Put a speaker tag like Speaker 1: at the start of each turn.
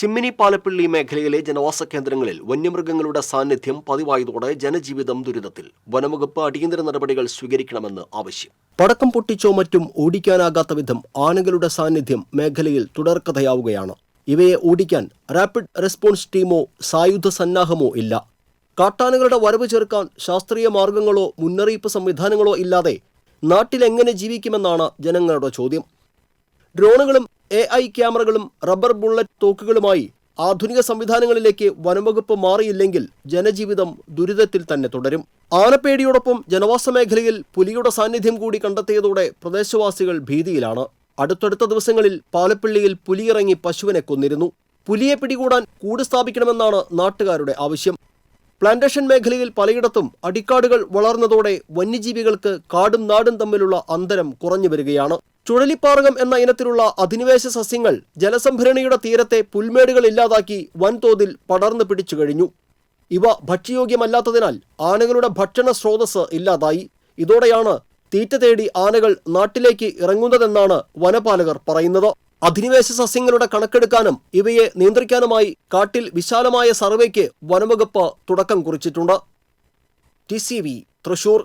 Speaker 1: ചിമ്മിനി പാലപ്പിള്ളി മേഖലയിലെ ജനവാസ കേന്ദ്രങ്ങളിൽ വന്യമൃഗങ്ങളുടെ സാന്നിധ്യം പതിവായതോടെ ജനജീവിതം ദുരിതത്തിൽ വനംവകുപ്പ് അടിയന്തര നടപടികൾ സ്വീകരിക്കണമെന്ന് ആവശ്യം. പടക്കം പൊട്ടിച്ചോ മറ്റും ഓടിക്കാനാകാത്ത വിധം ആനകളുടെ സാന്നിധ്യം മേഖലയിൽ തുടർക്കഥയാവുകയാണ്. ഇവയെ ഓടിക്കാൻ റാപ്പിഡ് റെസ്പോൺസ് ടീമോ സായുധ സന്നാഹമോ ഇല്ല. കാട്ടാനകളുടെ വരവ് ചേർക്കാൻ ശാസ്ത്രീയ മാർഗങ്ങളോ മുന്നറിയിപ്പ് സംവിധാനങ്ങളോ ഇല്ലാതെ നാട്ടിലെങ്ങനെ ജീവിക്കുമെന്നാണ് ജനങ്ങളുടെ ചോദ്യം. ഡ്രോണുകളും എ ഐ ക്യാമറകളും റബ്ബർ ബുള്ളറ്റ് തോക്കുകളുമായി ആധുനിക സംവിധാനങ്ങളിലേക്ക് വനംവകുപ്പ് മാറിയില്ലെങ്കിൽ ജനജീവിതം ദുരിതത്തിൽ തന്നെ തുടരും. ആനപ്പേടിയോടൊപ്പം ജനവാസ മേഖലയിൽ പുലിയുടെ സാന്നിധ്യം കൂടി കണ്ടെത്തിയതോടെ പ്രദേശവാസികൾ ഭീതിയിലാണ്. അടുത്തടുത്ത ദിവസങ്ങളിൽ പാലപ്പിള്ളിയിൽ പുലിയിറങ്ങി പശുവിനെ കൊന്നിരുന്നു. പുലിയെ പിടികൂടാൻ കൂട് സ്ഥാപിക്കണമെന്നാണ് നാട്ടുകാരുടെ ആവശ്യം. പ്ലാന്റേഷൻ മേഖലയിൽ പലയിടത്തും അടിക്കാടുകൾ വളർന്നതോടെ വന്യജീവികൾക്ക് കാടും നാടും തമ്മിലുള്ള അന്തരം കുറഞ്ഞു വരികയാണ്. ചുഴലിപ്പാറകം എന്ന ഇനത്തിലുള്ള അധിനിവേശ സസ്യങ്ങൾ ജലസംഭരണിയുടെ തീരത്തെ പുൽമേടുകൾ ഇല്ലാതാക്കി വൻതോതിൽ പടർന്നു പിടിച്ചു കഴിഞ്ഞു. ഇവ ഭക്ഷ്യയോഗ്യമല്ലാത്തതിനാൽ ആനകളുടെ ഭക്ഷണ സ്രോതസ് ഇല്ലാതായി. ഇതോടെയാണ് തീറ്റ തേടി ആനകൾ നാട്ടിലേക്ക് ഇറങ്ങുന്നതെന്നാണ് വനപാലകർ പറയുന്നത്. അധിനിവേശ സസ്യങ്ങളുടെ കണക്കെടുക്കാനും ഇവയെ നിയന്ത്രിക്കാനുമായി കാട്ടിൽ വിശാലമായ സർവേക്ക് വനവകുപ്പ് തുടക്കം കുറിച്ചിട്ടുണ്ട്. T C V Thrissur.